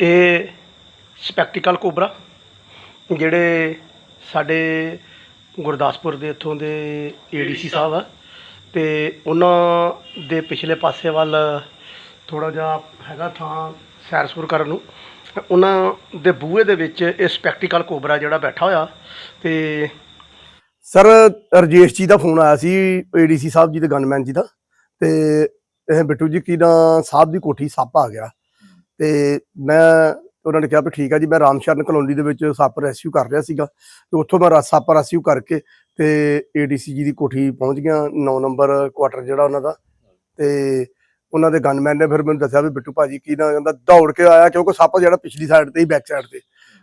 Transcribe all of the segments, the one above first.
ਇਹ ਸਪੈਕਟੀਕਲ ਕੋਬਰਾ ਜਿਹੜੇ ਸਾਡੇ ਗੁਰਦਾਸਪੁਰ ਦੇ ਇੱਥੋਂ ਦੇ ਏਡੀਸੀ ਸਾਹਿਬ ਆ। ਤੇ ਉਹਨਾਂ ਦੇ ਪਿਛਲੇ ਪਾਸੇ ਵੱਲ ਥੋੜਾ ਜਿਹਾ ਹੈਗਾ ਥਾਂ ਸੈਰ ਸੂਰ ਕਰਨ ਨੂੰ। ਉਹਨਾਂ ਦੇ ਬੂਹੇ ਦੇ ਵਿੱਚ ਇਹ ਸਪੈਕਟੀਕਲ ਕੋਬਰਾ ਜਿਹੜਾ ਬੈਠਾ ਹੋਇਆ। ਤੇ ਸਰ ਰਜੇਸ਼ ਜੀ ਦਾ ਫੋਨ ਆਇਆ ਸੀ ਏਡੀਸੀ ਸਾਹਿਬ ਜੀ ਦੇ ਗਨਮੈਨ ਜੀ ਦਾ। ਤੇ ਇਹ ਬਿੱਟੂ ਜੀ ਕੀ ਨਾ? ਸਾਹਿਬ ਦੀ ਕੋਠੀ ਸੱਪ ਆ ਗਿਆ। ਤੇ ਮੈਂ ਉਹਨਾਂ ਨੇ ਕਿਹਾ ਵੀ ਠੀਕ ਆ ਜੀ, ਮੈਂ ਰਾਮਸ਼ਰਨ ਕਲੋਨੀ ਦੇ ਵਿੱਚ ਸੱਪ ਰੈਸਕਿਊ ਕਰ ਰਿਹਾ ਸੀਗਾ ਤੇ ਉੱਥੋਂ ਮੈਂ ਰਾ- ਸੱਪ ਰੈਸਕਿਊ ਕਰਕੇ ਤੇ ਏਡੀਸੀ ਜੀ ਦੀ ਕੋਠੀ ਪਹੁੰਚ ਗਿਆ 9 ਨੰਬਰ ਕੁਆਟਰ ਜਿਹੜਾ ਉਹਨਾਂ ਦਾ ਤੇ ਉਹਨਾਂ ਦੇ ਗਨਮੈਨ ਨੇ ਫਿਰ ਮੈਨੂੰ ਦੱਸਿਆ ਵੀ ਬਿੱਟੂ ਭਾਜੀ ਕੀ ਨਾ ਕਹਿੰਦਾ, ਦੌੜ ਕੇ ਆਇਆ ਕਿਉਂਕਿ ਸੱਪ ਜਿਹੜਾ ਪਿਛਲੀ ਸਾਈਡ ਤੇ ਹੀ ਬੈਕ ਸਾਈਡ ਤੇ।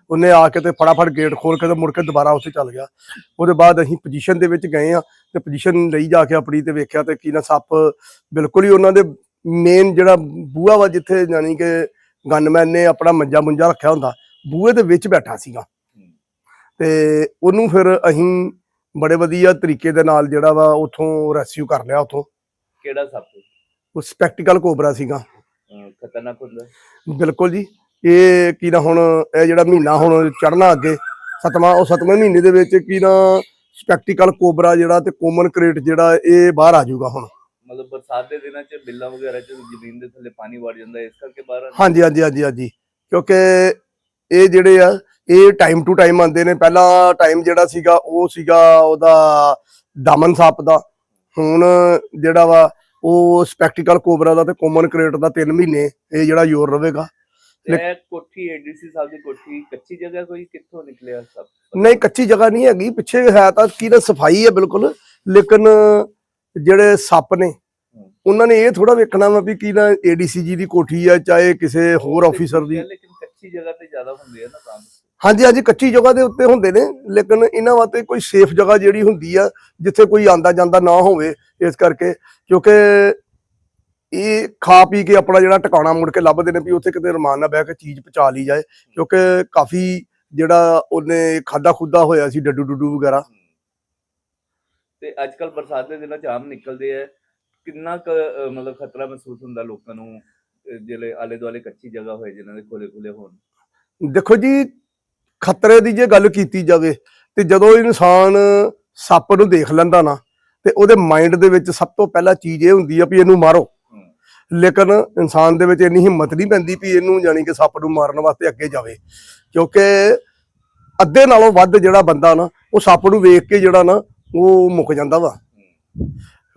ਉਹਨੇ ਆ ਕੇ ਤੇ ਫਟਾਫਟ ਗੇਟ ਖੋਲ ਕੇ ਤੇ ਮੁੜ ਕੇ ਦੁਬਾਰਾ ਉੱਥੇ ਚੱਲ ਗਿਆ। ਉਹਦੇ ਬਾਅਦ ਅਸੀਂ ਪੋਜੀਸ਼ਨ ਦੇ ਵਿੱਚ ਗਏ ਆ ਤੇ ਪੋਜੀਸ਼ਨ ਲਈ ਜਾ ਕੇ ਆਪਣੀ ਤੇ ਵੇਖਿਆ ਤੇ ਕੀ ਨਾ ਸੱਪ ਬਿਲਕੁਲ ਹੀ ਉਹਨਾਂ ਦੇ ਮੇਨ ਜਿਹੜਾ ਬੂਹਾ ਵਾ ਜਿੱਥੇ ਯਾਨੀ ਕਿ ਗਨਮੈਨ ਨੇ ਆਪਣਾ ਮੰਜਾ ਮੁੰਜਾ ਰੱਖਿਆ ਹੁੰਦਾ ਬੂਹੇ ਦੇ ਵਿੱਚ ਬੈਠਾ ਸੀਗਾ। ਤੇ ਉਹਨੂੰ ਫਿਰ ਅਸੀਂ ਬੜੇ ਵਧੀਆ ਤਰੀਕੇ ਦੇ ਨਾਲ ਜਿਹੜਾ ਵਾ ਉਥੋਂ ਰੈਸਕਿਊ ਕਰ ਲਿਆ ਉਥੋਂ। ਕਿਹੜਾ ਸੱਪ? ਉਹ ਸਪੈਕਟੀਕਲ ਕੋਬਰਾ ਸੀਗਾ। ਖਤਰਨਾਕ ਹੁੰਦਾ। ਬਿਲਕੁਲ ਜੀ ਇਹ ਕੀ ਨਾ ਹੁਣ ਇਹ ਜਿਹੜਾ ਮਹੀਨਾ ਹੁਣ ਚੜਨਾ ਅੱਗੇ ਸਤਵਾਂ ਉਹ ਸਤਵੇਂ ਮਹੀਨੇ ਦੇ ਵਿੱਚ ਕੀ ਨਾ ਸਪੈਕਟੀਕਲ ਕੋਬਰਾ ਜਿਹੜਾ ਤੇ ਕੋਮਨ ਕ੍ਰੇਟ ਜਿਹੜਾ ਇਹ ਬਾਹਰ ਆ ਜਾਊਗਾ ਹੁਣ। ਮਤਲਬ ਬਰਸਾਤ ਦੇ ਦਿਨਾਂ 'ਚ ਬਿੱਲਾਂ ਵਗੈਰਾ 'ਚ ਜ਼ਮੀਨ ਦੇ ਥੱਲੇ ਪਾਣੀ ਵੜ ਜਾਂਦਾ ਹੈ, ਇਸ ਕਰਕੇ ਬਾਹਰ ਆਉਂਦੇ। ਹਾਂਜੀ ਹਾਂਜੀ ਹਾਂਜੀ ਹਾਂਜੀ। ਕਿਉਂਕਿ ਇਹ ਜਿਹੜੇ ਆ ਇਹ ਟਾਈਮ ਟੂ ਟਾਈਮ ਆਉਂਦੇ ਨੇ। ਪਹਿਲਾਂ ਟਾਈਮ ਜਿਹੜਾ ਸੀਗਾ ਉਹ ਸੀਗਾ ਉਹਦਾ ਦਮਨ ਸੱਪ ਦਾ। ਹੁਣ ਜਿਹੜਾ ਵਾ ਉਹ ਸਪੈਕਟੀਕਲ ਕੋਬਰਾ ਦਾ ਤੇ ਕਾਮਨ ਕ੍ਰੇਟ ਦਾ 3 ਮਹੀਨੇ ਇਹ ਜਿਹੜਾ ਯੋਰ ਰਵੇਗਾ। ਤੇ ਇਹ ਕੋਠੀ ਏਡੀਸੀ ਸਾਹਿਬ ਦੀ ਕੋਠੀ ਕੱਚੀ ਜਗ੍ਹਾ ਕੋਈ ਕਿੱਥੋਂ ਨਿਕਲਿਆ ਸੱਪ? ਨਹੀਂ ਕੱਚੀ ਜਗ੍ਹਾ ਨਹੀਂ ਹੈਗੀ। ਪਿੱਛੇ ਹੈ ਤਾਂ ਕੀ ਨਾ ਸਫ਼ਾਈ ਹੈ ਬਿਲਕੁਲ। ਲੇਕਿਨ ਜਿਹੜੇ ਸੱਪ ਨੇ ਉਹਨਾਂ ਨੇ ਇਹ ਥੋੜਾ ਵੇਖਣਾ ਵਾ ਵੀ ਕੀ ਨਾ ਏਡੀਸੀ ਜੀ ਦੀ ਕੋਠੀ ਆ ਚਾਹੇ ਕਿਸੇ ਹੋਰ ਆਫੀਸਰ ਦੀ। ਲੇਕਿਨ ਕੱਚੀ ਜਗ੍ਹਾ ਤੇ ਜ਼ਿਆਦਾ ਹੁੰਦੀ ਹੈ ਨਾ ਕੰਮ ਹਾਂਜੀ ਹਾਂਜੀ ਕੱਚੀ ਜਗ੍ਹਾ ਦੇ ਉੱਤੇ ਹੁੰਦੇ ਨੇ ਲੇਕਿਨ ਇਹਨਾਂ ਵਾਸਤੇ ਕੋਈ ਸੇਫ ਜਗ੍ਹਾ ਜਿਹੜੀ ਹੁੰਦੀ ਆ ਜਿੱਥੇ ਕੋਈ ਆਂਦਾ ਜਾਂਦਾ ਨਾ ਹੋਵੇ ਇਸ ਕਰਕੇ ਕਿਉਂਕਿ ਇਹ ਖਾ ਪੀ ਕੇ ਆਪਣਾ ਜਿਹੜਾ ਟਿਕਾਣਾ ਮੁੜ ਕੇ ਲੱਭਦੇ ਨੇ ਵੀ ਉੱਥੇ ਕਿਤੇ ਰਮਾਨ ਨਾਲ ਬਹਿ ਕੇ ਚੀਜ਼ ਪਚਾ ਲਈ ਜਾਏ ਕਿਉਂਕਿ ਕਾਫੀ ਜਿਹੜਾ ਉਹਨੇ ਖਾਦਾ ਖੁੱਦਾ ਹੋਇਆ ਸੀ ਡੱਡੂ ਡੁੱਡੂ ਵਗੈਰਾ ਤੇ ਅੱਜ ਕੱਲ ਬਰਸਾਤ ਦੇ ਦਿਨਾਂ 'ਚ ਆਮ ਨਿਕਲਦੇ ਆ। ਕਿੰਨਾ ਕੁ ਮਤਲਬ ਖਤਰਾ ਮਹਿਸੂਸ ਹੁੰਦਾ ਲੋਕਾਂ ਨੂੰ ਜਿਹੜੇ ਆਲੇ ਦੁਆਲੇ ਕੱਚੀ ਜਗ੍ਹਾ ਹੋਏ ਜਿਨ੍ਹਾਂ ਦੇ ਖੋਲੇ ਖੁੱਲੇ ਹੋਣ? ਦੇਖੋ ਜੀ ਖਤਰੇ ਦੀ ਜੇ ਗੱਲ ਕੀਤੀ ਜਾਵੇ ਤੇ ਜਦੋਂ ਇਨਸਾਨ ਸੱਪ ਨੂੰ ਦੇਖ ਲੈਂਦਾ ਨਾ ਤੇ ਉਹਦੇ ਮਾਈਂਡ ਦੇ ਵਿੱਚ ਸਭ ਤੋਂ ਪਹਿਲਾ ਚੀਜ਼ ਇਹ ਹੁੰਦੀ ਆ ਵੀ ਇਹਨੂੰ ਮਾਰੋ। ਲੇਕਿਨ ਇਨਸਾਨ ਦੇ ਵਿੱਚ ਇੰਨੀ ਹਿੰਮਤ ਨਹੀਂ ਪੈਂਦੀ ਵੀ ਇਹਨੂੰ ਜਾਨੀ ਕਿ ਸੱਪ ਨੂੰ ਮਾਰਨ ਵਾਸਤੇ ਅੱਗੇ ਜਾਵੇ। ਕਿਉਂਕਿ ਅੱਧੇ ਨਾਲੋਂ ਵੱਧ ਜਿਹੜਾ ਬੰਦਾ ਨਾ ਉਹ ਸੱਪ ਨੂੰ ਵੇਖ ਕੇ ਜਿਹੜਾ ਨਾ ਉਹ ਮੁੱਕ ਜਾਂਦਾ ਵਾ।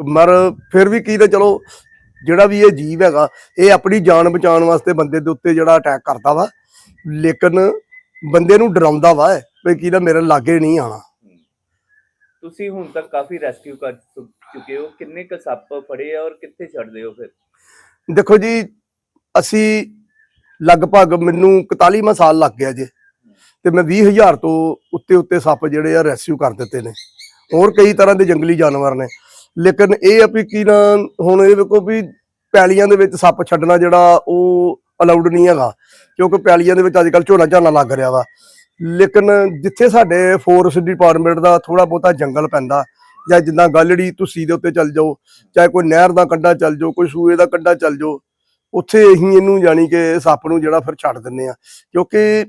ਮਰ ਫਿਰ ਵੀ ਕੀ ਤੇ ਚਲੋ ਜਿਹੜਾ ਵੀ ਇਹ ਜੀਵ ਹੈਗਾ ਇਹ ਆਪਣੀ ਜਾਨ ਬਚਾਉਣ ਵਾਸਤੇ ਬੰਦੇ ਦੇ ਉੱਤੇ ਜਿਹੜਾ ਅਟੈਕ ਕਰਦਾ ਵਾ। ਲੇਕਿਨ ਬੰਦੇ ਨੂੰ ਡਰਾਉਂਦਾ ਵਾ ਵੀ ਕੀ ਨਾ ਮੇਰੇ ਲਾਗੇ ਨਹੀਂ ਆਣਾ ਤੁਸੀਂ ਹੁਣ ਤੱਕ ਕਾਫੀ ਰੈਸਕਿਊ ਕਰ ਚੁੱਕੇ ਹੋ। ਕਿੰਨੇ ਕ ਸੱਪ ਫੜੇ ਆ ਔਰ ਕਿੱਥੇ ਛੱਡਦੇ ਹੋ ਫਿਰ? ਦੇਖੋ ਜੀ ਅਸੀਂ ਲਗਭਗ ਮੈਨੂੰ 41ਵਾਂ ਸਾਲ ਲੱਗ ਗਿਆ ਜੇ। ਤੇ ਮੈਂ 20000 ਤੋਂ ਉੱਤੇ ਉੱਤੇ ਸੱਪ ਜਿਹੜੇ ਆ ਰੈਸਕਿਊ ਕਰ ਦਿੱਤੇ ਨੇ। ਹੋਰ ਕਈ ਤਰ੍ਹਾਂ ਦੇ ਜੰਗਲੀ ਜਾਨਵਰ ਨੇ। ਲੇਕਿਨ ਇਹ ਆ ਵੀ ਕੀ ਨਾ, ਹੁਣ ਇਹ ਵੇਖੋ ਵੀ ਪੈਲੀਆਂ ਦੇ ਵਿੱਚ ਸੱਪ ਛੱਡਣਾ ਜਿਹੜਾ, ਉਹ ਅਲਾਉਡ ਨਹੀਂ ਹੈਗਾ। ਕਿਉਂਕਿ ਪੈਲੀਆਂ ਦੇ ਵਿੱਚ ਅੱਜ ਕੱਲ ਝੋਨਾ ਝਾਨਾ ਲੱਗ ਰਿਹਾ ਵਾ। ਲੇਕਿਨ ਜਿੱਥੇ ਸਾਡੇ ਫੋਰੈਸਟ ਡਿਪਾਰਟਮੈਂਟ ਦਾ ਥੋੜਾ ਬਹੁਤਾ ਜੰਗਲ ਪੈਂਦਾ, ਜਾਂ ਜਿੱਦਾਂ ਗਲੜੀ ਤੁਸੀਂ ਦੇ ਉੱਤੇ ਚੱਲ ਜਾਓ, ਚਾਹੇ ਕੋਈ ਨਹਿਰ ਦਾ ਕੰਢਾ ਚੱਲ ਜਾਓ, ਕੋਈ ਸੂਏ ਦਾ ਕੰਢਾ ਚੱਲ ਜਾਓ, ਉੱਥੇ ਅਸੀਂ ਇਹਨੂੰ ਜਾਣੀ ਕਿ ਸੱਪ ਨੂੰ ਜਿਹੜਾ ਫਿਰ ਛੱਡ ਦਿੰਨੇ ਆ। ਕਿਉਂਕਿ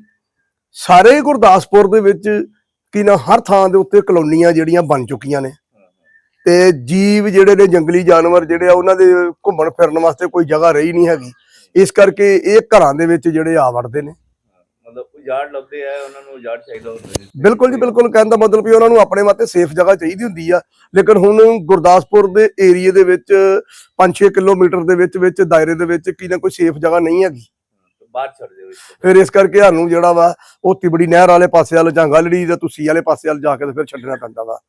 ਸਾਰੇ ਗੁਰਦਾਸਪੁਰ ਦੇ ਵਿੱਚ ਕੀ ਨਾ ਹਰ ਥਾਂ ਦੇ ਉੱਤੇ ਕਲੋਨੀਆਂ ਜਿਹੜੀਆਂ ਬਣ ਚੁੱਕੀਆਂ ਨੇ। ਤੇ ਜੀਵ ਜਿਹੜੇ ਨੇ ਜੰਗਲੀ ਜਾਨਵਰ ਜਿਹੜੇ ਆ ਉਹਨਾਂ ਦੇ ਘੁੰਮਣ ਫਿਰਨ ਵਾਸਤੇ ਕੋਈ ਜਗ੍ਹਾ ਰਹੀ ਨਹੀਂ ਹੈਗੀ। ਇਸ ਕਰਕੇ ਇਹ ਘਰਾਂ ਦੇ ਵਿੱਚ ਜਿਹੜੇ ਆ ਵੜਦੇ ਨੇ। ਮਤਲਬ ਉਜਾੜ ਲੱਭਦੇ ਆ ਉਹਨਾਂ ਨੂੰ ਉਜਾੜ ਚਾਹੀਦਾ ਹੁੰਦਾ ਹੈ ਬਿਲਕੁਲ ਜੀ ਬਿਲਕੁਲ। ਕਹਿਣ ਦਾ ਮਤਲਬ ਵੀ ਉਹਨਾਂ ਨੂੰ ਆਪਣੇ ਵਾਸਤੇ ਸੇਫ ਜਗ੍ਹਾ ਚਾਹੀਦੀ ਹੁੰਦੀ ਆ। ਲੇਕਿਨ ਹੁਣ ਗੁਰਦਾਸਪੁਰ ਦੇ ਏਰੀਏ ਦੇ ਵਿੱਚ 5-6 ਕਿਲੋਮੀਟਰ ਦੇ ਵਿੱਚ ਵਿੱਚ ਦਾਇਰੇ ਦੇ ਵਿੱਚ ਕੀ ਨਾ ਕੋਈ ਸੇਫ ਜਗ੍ਹਾ ਨਹੀਂ ਹੈਗੀ। ਬਾਹਰ ਛੱਡ ਦਿਓ ਇਸ ਫਿਰ ਇਸ ਕਰਕੇ ਸਾਨੂੰ ਜਿਹੜਾ ਵਾ, ਉਹ ਤਿਬੜੀ ਨਹਿਰ ਵਾਲੇ ਪਾਸੇ ਵੱਲ ਜਾਂ ਗਲੜੀ ਜਾਂ ਤੁਸੀਂ ਵਾਲੇ ਪਾਸੇ ਵੱਲ ਜਾ ਕੇ ਤੇ ਫਿਰ ਛੱਡਣਾ ਪੈਂਦਾ ਵਾ।